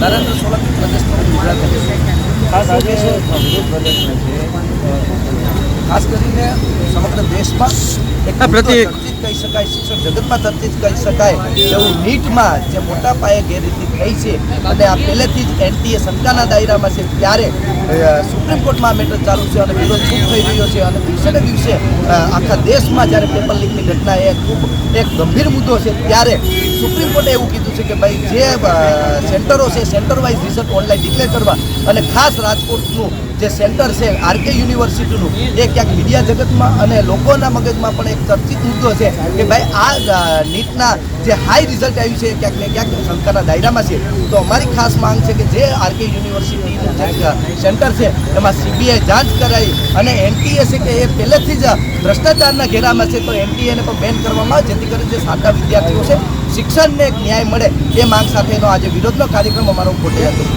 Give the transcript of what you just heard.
નરેન્દ્ર સોલંકી પ્રદેશ પ્રમુખ ગુજરાત ખાસ આજે છે. ખાસ કરીને સમગ્ર દેશમાં પ્રત્યેક- કહી શકાય શિક્ષણ જગતમાં ચર્ચિત કહી શકાય એવું નીટમાં જે મોટા પાયે ગેરરીતિ થઈ છે અને આ પહેલેથી જ એનટીએ શંકાના દાયરામાં છે ત્યારે સુપ્રીમ કોર્ટમાં મેટર ચાલુ છે અને વિરોધ ખૂબ થઈ રહ્યો છે અને દિવસે ને દિવસે આખા દેશમાં જ્યારે પેપર લીકની ઘટના એ ખૂબ એક ગંભીર મુદ્દો છે ત્યારે સુપ્રીમ કોર્ટે એવું કીધું છે કે ભાઈ જે સેન્ટરો છે centre wise result online declare કરવા અને ખાસ રાજકોટનું જે સેન્ટર છે આરકે યુનિવર્સિટીનું, એ ક્યાંક મીડિયા જગતમાં અને લોકોના મગજમાં પણ એક ચર્ચિત મુદ્દો છે કે ભાઈ આ નીટના જે હાઈ રિઝલ્ટ આવ્યું છે ક્યાંક ને ક્યાંક શંકાના દાયરામાં છે. તો અમારી ખાસ માંગ છે કે જે આરકે યુનિવર્સિટીનું જે સેન્ટર છે, એમાં સીબીઆઈ જાંચ કરાવી અને એનટીએ છે કે એ પહેલેથી જ ભ્રષ્ટાચારના ઘેરામાં છે, તો એનટીએને પણ બેન કરવામાં, જેથી કરીને જે સાચા વિદ્યાર્થીઓ છે શિક્ષણને ન્યાય મળે એ માંગ સાથેનો આજે વિરોધનો કાર્યક્રમ અમારો ખોટી હતો.